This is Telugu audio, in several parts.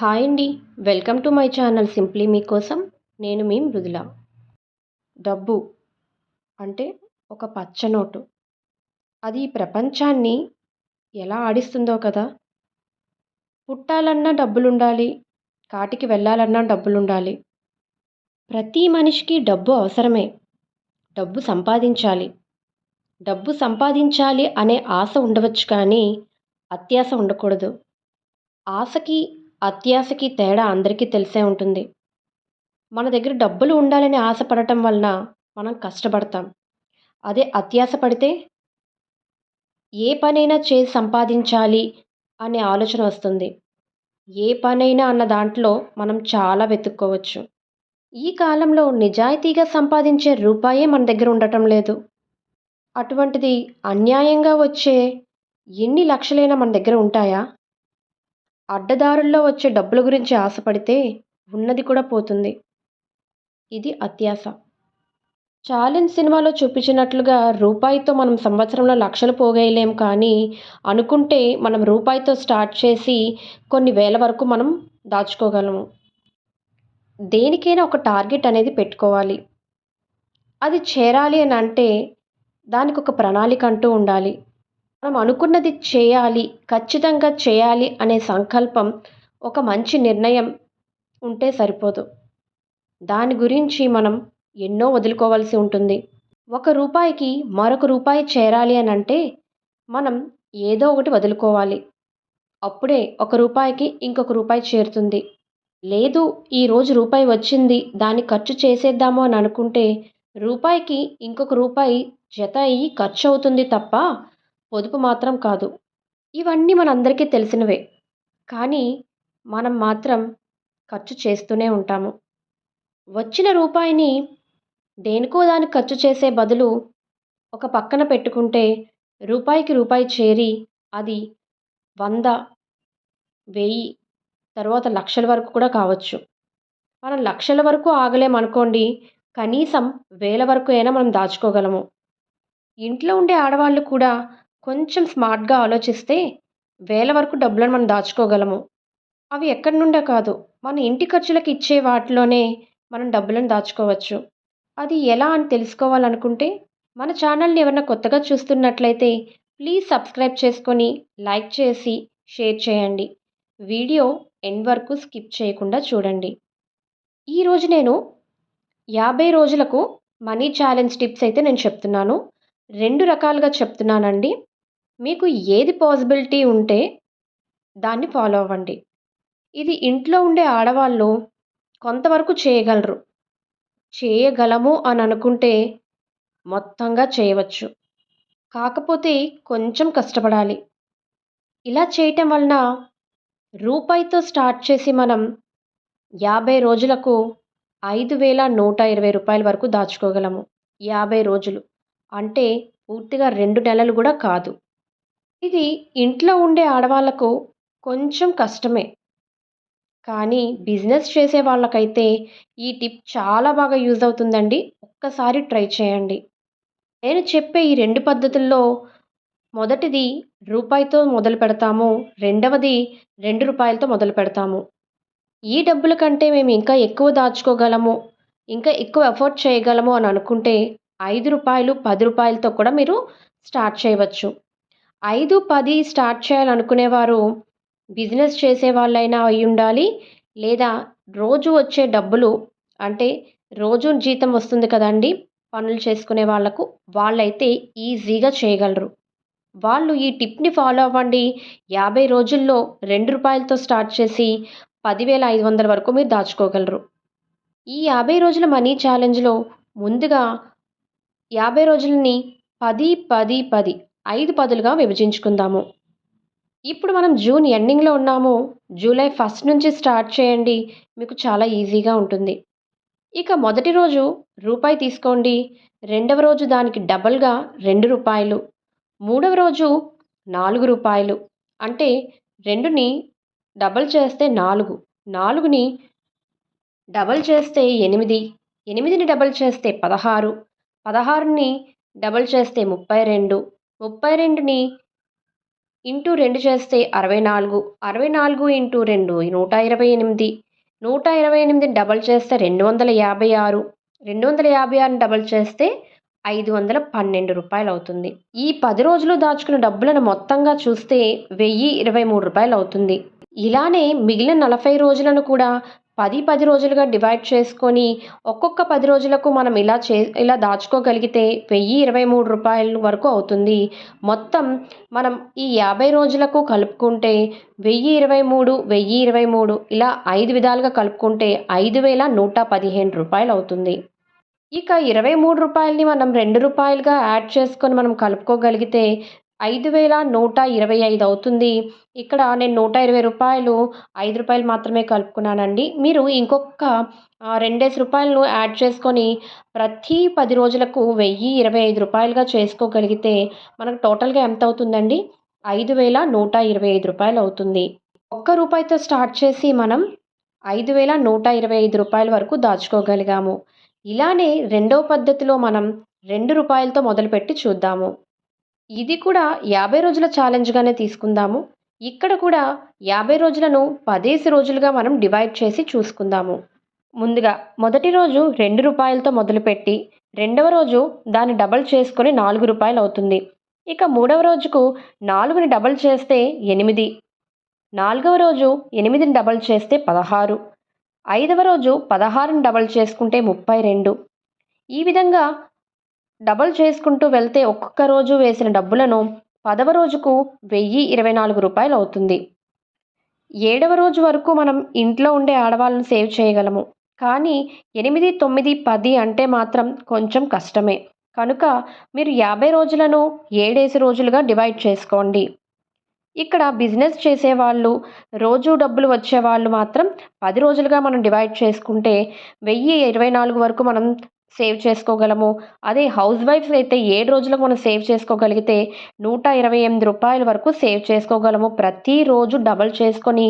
హాయ్ అండి. Welcome to my channel simply మీకోసం నేను మీ మృదుల. డబ్బు అంటే ఒక పచ్చనోటు అది ప్రపంచాన్ని ఎలా ఆడిస్తుందో కదా. పుట్టాలన్నా డబ్బులుండాలి కాటికి వెళ్ళాలన్నా డబ్బులుండాలి. ప్రతి మనిషికి డబ్బు అవసరమే. డబ్బు సంపాదించాలి. డబ్బు సంపాదించాలి అనే ఆశ ఉండవచ్చు కానీ అత్యాశ ఉండకూడదు. ఆశకి అత్యాశకి తేడా అందరికీ తెలిసే ఉంటుంది. మన దగ్గర డబ్బులు ఉండాలని ఆశపడటం వలన మనం కష్టపడతాం. అదే అత్యాశ పడితే ఏ పనైనా చేసి సంపాదించాలి అనే ఆలోచన వస్తుంది. ఏ పనైనా అన్న దాంట్లో మనం చాలా వెతుక్కోవచ్చు. ఈ కాలంలో నిజాయితీగా సంపాదించే రూపాయే మన దగ్గర ఉండటం లేదు. అటువంటిది అన్యాయంగా వచ్చే ఎన్ని లక్షలైనా మన దగ్గర ఉంటాయా? అడ్డదారుల్లో వచ్చే డబ్బుల గురించి ఆశపడితే ఉన్నది కూడా పోతుంది. ఇది అత్యాశ. ఛాలెంజ్ సినిమాలో చూపించినట్లుగా రూపాయితో మనం సంవత్సరంలో లక్షలు పోగేయలేం కానీ అనుకుంటే మనం రూపాయితో స్టార్ట్ చేసి కొన్ని వేల వరకు మనం దాచుకోగలము. దేనికైనా ఒక టార్గెట్ అనేది పెట్టుకోవాలి. అది చేరాలి అని అంటే దానికి ఒక ప్రణాళిక అంటూ ఉండాలి. మనం అనుకున్నది చేయాలి ఖచ్చితంగా చేయాలి అనే సంకల్పం ఒక మంచి నిర్ణయం ఉంటే సరిపోదు. దాని గురించి మనం ఎన్నో వదులుకోవాల్సి ఉంటుంది. ఒక రూపాయికి మరొక రూపాయి చేరాలి అని అంటే మనం ఏదో ఒకటి వదులుకోవాలి. అప్పుడే ఒక రూపాయికి ఇంకొక రూపాయి చేరుతుంది. లేదు ఈరోజు రూపాయి వచ్చింది దాన్ని ఖర్చు చేసేద్దాము అని అనుకుంటే రూపాయికి ఇంకొక రూపాయి జత అయ్యి ఖర్చు అవుతుంది తప్ప పొదుపు మాత్రం కాదు. ఇవన్నీ మనందరికీ తెలిసినవే. కానీ మనం మాత్రం ఖర్చు చేస్తూనే ఉంటాము. వచ్చిన రూపాయిని దేనికో దానికి ఖర్చు చేసే బదులు ఒక పక్కన పెట్టుకుంటే రూపాయికి రూపాయి చేరి అది వంద వెయ్యి తర్వాత లక్షల వరకు కూడా కావచ్చు. మనం లక్షల వరకు ఆగలేమనుకోండి కనీసం వేల వరకు అయినా మనం దాచుకోగలము. ఇంట్లో ఉండే ఆడవాళ్ళు కూడా కొంచెం స్మార్ట్గా ఆలోచిస్తే వేల వరకు డబ్బులను మనం దాచుకోగలము. అవి ఎక్కడి నుండో కాదు మన ఇంటి ఖర్చులకు ఇచ్చే వాటిలోనే మనం డబ్బులను దాచుకోవచ్చు. అది ఎలా అని తెలుసుకోవాలనుకుంటే మన ఛానల్ని ఎవరైనా కొత్తగా చూస్తున్నట్లయితే ప్లీజ్ సబ్స్క్రైబ్ చేసుకొని లైక్ చేసి షేర్ చేయండి. వీడియో ఎండ్ వరకు స్కిప్ చేయకుండా చూడండి. ఈరోజు నేను యాభై రోజులకు మనీ ఛాలెంజ్ టిప్స్ అయితే నేను చెప్తున్నాను. రెండు రకాలుగా చెప్తున్నానండి. మీకు ఏది పాసిబిలిటీ ఉంటే దాన్ని ఫాలో అవ్వండి. ఇది ఇంట్లో ఉండే ఆడవాళ్ళు కొంతవరకు చేయగలరు. చేయగలము అని అనుకుంటే మొత్తంగా చేయవచ్చు. కాకపోతే కొంచెం కష్టపడాలి. ఇలా చేయటం వలన రూపాయితో స్టార్ట్ చేసి మనం యాభై రోజులకు ఐదు వేల నూట ఇరవై రూపాయల వరకు దాచుకోగలము. యాభై రోజులు. అంటే పూర్తిగా రెండు నెలలు కూడా కాదు. ఇది ఇంట్లో ఉండే ఆడవాళ్ళకు కొంచెం కష్టమే. కానీ బిజినెస్ చేసే వాళ్ళకైతే ఈ టిప్ చాలా బాగా యూజ్ అవుతుందండి. ఒక్కసారి ట్రై చేయండి. నేను చెప్పే ఈ రెండు పద్ధతుల్లో మొదటిది రూపాయితో మొదలు పెడతాము. రెండవది రెండు రూపాయలతో మొదలు పెడతాము. ఈ డబ్బుల కంటే మేము ఇంకా ఎక్కువ దాచుకోగలము. ఇంకా ఎక్కువ ఎఫర్ట్ చేయగలము అని అనుకుంటే ఐదు రూపాయలు పది రూపాయలతో కూడా మీరు స్టార్ట్ చేయవచ్చు. ఐదు పది స్టార్ట్ చేయాలనుకునేవారు. బిజినెస్ చేసే వాళ్ళైనా అయి ఉండాలి. లేదా రోజు వచ్చే డబ్బులు అంటే రోజు జీతం వస్తుంది కదండి పనులు చేసుకునే వాళ్ళకు వాళ్ళైతే ఈజీగా చేయగలరు. వాళ్ళు ఈ టిప్ని ఫాలో అవ్వండి. యాభై రోజుల్లో రెండు రూపాయలతో స్టార్ట్ చేసి పదివేల ఐదు వందల వరకు మీరు దాచుకోగలరు. ఈ యాభై రోజుల మనీ ఛాలెంజ్లో ముందుగా యాభై రోజులని పది పది పది ఐదు పదులుగా విభజించుకుందాము. ఇప్పుడు మనం జూన్ ఎండింగ్లో ఉన్నాము. జూలై ఫస్ట్ నుంచి స్టార్ట్ చేయండి. మీకు చాలా ఈజీగా ఉంటుంది. ఇక మొదటి రోజు రూపాయి తీసుకోండి. రెండవ రోజు దానికి డబల్గా రెండు రూపాయలు. మూడవ రోజు నాలుగు రూపాయలు. అంటే రెండుని డబల్ చేస్తే నాలుగు. నాలుగుని డబల్ చేస్తే ఎనిమిది. ఎనిమిదిని డబల్ చేస్తే పదహారు. పదహారుని డబల్ చేస్తే ముప్పై రెండు. ముప్పై రెండుని ఇంటూ రెండు చేస్తే అరవై నాలుగు. అరవై నాలుగు ఇంటూ రెండు నూట ఇరవై ఎనిమిది. నూట ఇరవై ఎనిమిదిని డబల్ చేస్తే రెండు వందల యాభై ఆరు. రెండు వందల యాభై ఆరుని డబల్ చేస్తే ఐదు వందల పన్నెండు రూపాయలు అవుతుంది. ఈ పది రోజులు దాచుకున్న డబ్బులను మొత్తంగా చూస్తే వెయ్యి ఇరవై మూడు రూపాయలు అవుతుంది. ఇలానే మిగిలిన నలభై రోజులను కూడా పది పది రోజులుగా డివైడ్ చేసుకొని ఒక్కొక్క పది రోజులకు మనం ఇలా చే ఇలా దాచుకోగలిగితే వెయ్యి ఇరవై మూడు రూపాయల వరకు అవుతుంది. మొత్తం మనం ఈ యాభై రోజులకు కలుపుకుంటే వెయ్యి ఇరవై మూడు వెయ్యి ఇరవై మూడు ఇలా ఐదు విధాలుగా కలుపుకుంటే ఐదు వేల నూట పదిహేను రూపాయలు అవుతుంది. ఇక ఇరవై మూడు రూపాయలని మనం రెండు రూపాయలుగా యాడ్ చేసుకొని మనం కలుపుకోగలిగితే ఐదు వేల నూట ఇరవై ఐదు అవుతుంది. ఇక్కడ నేను నూట ఇరవై రూపాయలు ఐదు రూపాయలు మాత్రమే కలుపుకున్నానండి. మీరు ఇంకొక రెండేసి రూపాయలను యాడ్ చేసుకొని ప్రతి పది రోజులకు వెయ్యి ఇరవై ఐదు రూపాయలుగా చేసుకోగలిగితే మనకు టోటల్గా ఎంత అవుతుందండి? ఐదు వేల నూట ఇరవై ఐదు రూపాయలు అవుతుంది. ఒక్క రూపాయితో స్టార్ట్ చేసి మనం ఐదు వేల నూట ఇరవై ఐదు రూపాయల వరకు దాచుకోగలిగాము. ఇలానే రెండవ పద్ధతిలో మనం రెండు రూపాయలతో మొదలుపెట్టి చూద్దాము. ఇది కూడా యాభై రోజుల ఛాలెంజ్గానే తీసుకుందాము. ఇక్కడ కూడా యాభై రోజులను పదేసి రోజులుగా మనం డివైడ్ చేసి చూసుకుందాము. ముందుగా మొదటి రోజు రెండు రూపాయలతో మొదలుపెట్టి రెండవ రోజు దాన్ని డబల్ చేసుకొని నాలుగు రూపాయలు అవుతుంది. ఇక మూడవ రోజుకు నాలుగుని డబల్ చేస్తే ఎనిమిది. నాలుగవ రోజు ఎనిమిదిని డబల్ చేస్తే పదహారు. ఐదవ రోజు పదహారుని డబల్ చేసుకుంటే ముప్పై రెండు. ఈ విధంగా డబల్ చేసుకుంటూ వెళ్తే ఒక్కొక్క రోజు వేసిన డబ్బులను పదవ రోజుకు వెయ్యి ఇరవై నాలుగు రూపాయలు అవుతుంది. ఏడవ రోజు వరకు మనం ఇంట్లో ఉండే ఆడవాళ్ళను సేవ్ చేయగలము. కానీ ఎనిమిది తొమ్మిది పది అంటే మాత్రం కొంచెం కష్టమే. కనుక మీరు యాభై రోజులను ఏడేసి రోజులుగా డివైడ్ చేసుకోండి. ఇక్కడ బిజినెస్ చేసేవాళ్ళు రోజు డబ్బులు వచ్చేవాళ్ళు మాత్రం పది రోజులుగా మనం డివైడ్ చేసుకుంటే వెయ్యి ఇరవై నాలుగు వరకు మనం సేవ్ చేసుకోగలము. అదే హౌస్ వైఫ్స్ అయితే ఏడు రోజులకు మనం సేవ్ చేసుకోగలిగితే నూట ఇరవై ఎనిమిది రూపాయల వరకు సేవ్ చేసుకోగలము. ప్రతిరోజు డబల్ చేసుకొని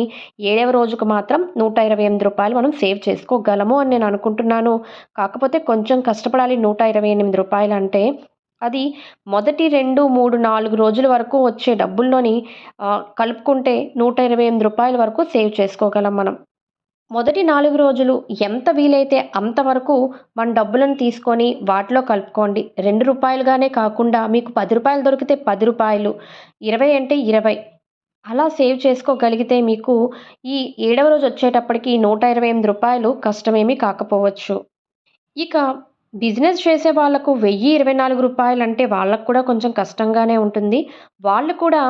ఏడవ రోజుకు మాత్రం నూట ఇరవై ఎనిమిది రూపాయలు మనం సేవ్ చేసుకోగలము అని నేను అనుకుంటున్నాను. కాకపోతే కొంచెం కష్టపడాలి నూట ఇరవై ఎనిమిది రూపాయలు అంటే. అది మొదటి రెండు మూడు నాలుగు రోజుల వరకు వచ్చే డబ్బుల్లోని కలుపుకుంటే నూట ఇరవై ఎనిమిది రూపాయల వరకు సేవ్ చేసుకోగలం మనం. మొదటి నాలుగు రోజులు ఎంత వీలైతే అంతవరకు మన డబ్బులను తీసుకొని వాటిలో కలుపుకోండి. రెండు రూపాయలుగానే కాకుండా మీకు పది రూపాయలు దొరికితే పది రూపాయలు ఇరవై అంటే ఇరవై. అలా సేవ్ చేసుకోగలిగితే మీకు ఈ ఏడవ రోజు వచ్చేటప్పటికి నూట ఇరవై ఎనిమిది రూపాయలు కష్టమేమీ కాకపోవచ్చు. ఇక బిజినెస్ చేసే వాళ్ళకు వెయ్యి ఇరవై నాలుగు రూపాయలు అంటే వాళ్ళకు కూడా కొంచెం కష్టంగానే ఉంటుంది. వాళ్ళు కూడా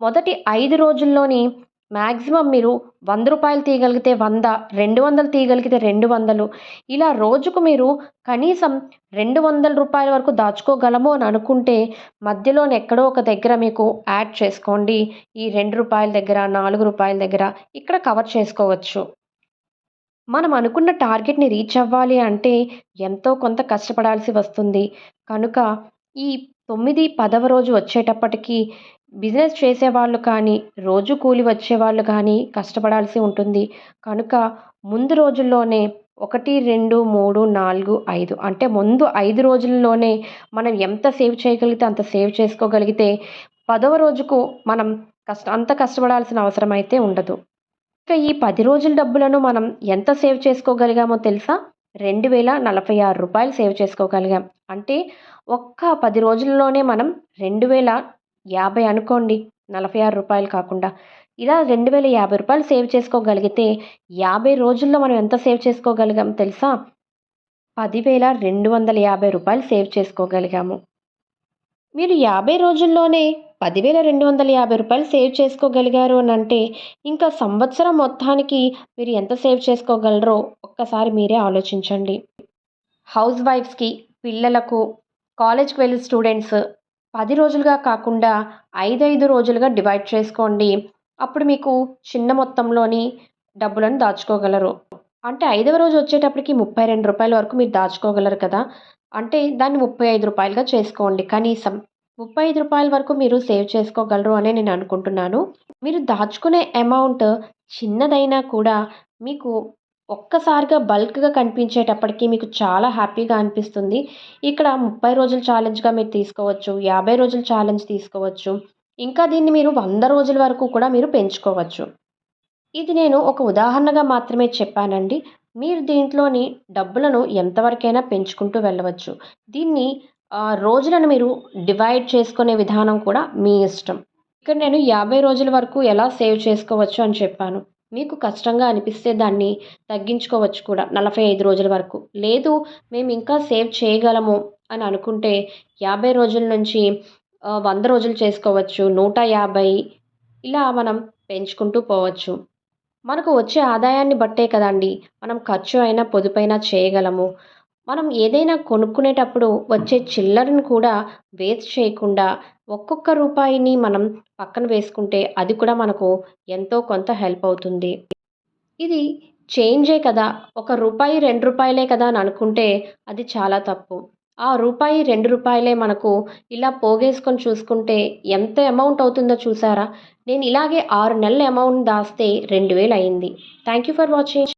మొదటి ఐదు రోజుల్లోని మ్యాక్సిమం మీరు వంద రూపాయలు తీయగలిగితే వంద రెండు వందలు తీయగలిగితే రెండు వందలు. ఇలా రోజుకు మీరు కనీసం రెండు వందల రూపాయల వరకు దాచుకోగలము అని అనుకుంటే మధ్యలోనే ఎక్కడో ఒక దగ్గర మీకు యాడ్ చేసుకోండి. ఈ రెండు రూపాయల దగ్గర నాలుగు రూపాయల దగ్గర ఇక్కడ కవర్ చేసుకోవచ్చు. మనం అనుకున్న టార్గెట్ని రీచ్ అవ్వాలి అంటే ఎంతో కొంత కష్టపడాల్సి వస్తుంది. కనుక ఈ తొమ్మిది పదవ రోజు వచ్చేటప్పటికి బిజినెస్ చేసేవాళ్ళు కానీ రోజు కూలి వచ్చేవాళ్ళు కానీ కష్టపడాల్సి ఉంటుంది. కనుక ముందు రోజుల్లోనే ఒకటి రెండు మూడు నాలుగు ఐదు అంటే ముందు ఐదు రోజుల్లోనే మనం ఎంత సేవ్ చేయగలిగితే అంత సేవ్ చేసుకోగలిగితే పదవ రోజుకు మనం కష్ట అంత కష్టపడాల్సిన అవసరం అయితే ఉండదు. ఇక ఈ పది రోజుల డబ్బులను మనం ఎంత సేవ్ చేసుకోగలిగామో తెలుసా? రెండు వేల నలభై ఆరు రూపాయలు సేవ్ చేసుకోగలిగాం. అంటే ఒక్క పది రోజుల్లోనే మనం రెండు వేల యాభై అనుకోండి నలభై ఆరు రూపాయలు కాకుండా. ఇలా రెండు వేల యాభై రూపాయలు సేవ్ చేసుకోగలిగితే యాభై రోజుల్లో మనం ఎంత సేవ్ చేసుకోగలిగాం తెలుసా? పదివేల రెండు వందల యాభై రూపాయలు సేవ్ చేసుకోగలిగాము. మీరు యాభై రోజుల్లోనే పదివేల రెండు వందల యాభై రూపాయలు సేవ్ చేసుకోగలిగారు అని అంటే ఇంకా సంవత్సరం మొత్తానికి మీరు ఎంత సేవ్ చేసుకోగలరో ఒక్కసారి మీరే ఆలోచించండి. హౌస్ వైఫ్స్కి పిల్లలకు కాలేజ్కి వెళ్ళే స్టూడెంట్స్ పది రోజులుగా కాకుండా ఐదు ఐదు రోజులుగా డివైడ్ చేసుకోండి. అప్పుడు మీకు చిన్న మొత్తంలోని డబ్బులను దాచుకోగలరు. అంటే ఐదవ రోజు వచ్చేటప్పటికి ముప్పై రెండు రూపాయల వరకు మీరు దాచుకోగలరు కదా. అంటే దాన్ని ముప్పై ఐదు రూపాయలుగా చేసుకోండి. కనీసం ముప్పై ఐదు రూపాయల వరకు మీరు సేవ్ చేసుకోగలరు అని నేను అనుకుంటున్నాను. మీరు దాచుకునే అమౌంట్ చిన్నదైనా కూడా మీకు ఒక్కసారిగా బల్క్గా కనిపించేటప్పటికి మీకు చాలా హ్యాపీగా అనిపిస్తుంది. ఇక్కడ ముప్పై రోజుల ఛాలెంజ్గా మీరు తీసుకోవచ్చు యాభై రోజుల ఛాలెంజ్ తీసుకోవచ్చు ఇంకా దీన్ని మీరు వంద రోజుల వరకు కూడా మీరు పెంచుకోవచ్చు. ఇది నేను ఒక ఉదాహరణగా మాత్రమే చెప్పానండి. మీరు దీంట్లోని డబ్బులను ఎంతవరకైనా పెంచుకుంటూ వెళ్ళవచ్చు. దీన్ని రోజులను మీరు డివైడ్ చేసుకునే విధానం కూడా మీ ఇష్టం. ఇక్కడ నేను యాభై రోజుల వరకు ఎలా సేవ్ చేసుకోవచ్చు అని చెప్పాను. మీకు కష్టంగా అనిపిస్తే దాన్ని తగ్గించుకోవచ్చు కూడా నలభై ఐదు రోజుల వరకు. లేదు మేము ఇంకా సేవ్ చేయగలము అని అనుకుంటే యాభై రోజుల నుంచి వంద రోజులు చేసుకోవచ్చు నూట యాభై ఇలా మనం పెంచుకుంటూ పోవచ్చు. మనకు వచ్చే ఆదాయాన్ని బట్టే కదండి మనం ఖర్చు అయినా పొదుపైనా చేయగలము. మనం ఏదైనా కొనుక్కునేటప్పుడు వచ్చే చిల్లరను కూడా వేస్ట్ చేయకుండా ఒక్కొక్క రూపాయిని మనం పక్కన వేసుకుంటే అది కూడా మనకు ఎంతో కొంత హెల్ప్ అవుతుంది. ఇది చేంజే కదా. ఒక రూపాయి రెండు రూపాయలే కదా అని అనుకుంటే అది చాలా తప్పు. ఆ రూపాయి రెండు రూపాయలే మనకు ఇలా పోగేసుకొని చూసుకుంటే ఎంత అమౌంట్ అవుతుందో చూసారా? నేను ఇలాగే ఆరు నెలల అమౌంట్ దాస్తే రెండు వేలు అయింది. Thank you for watching.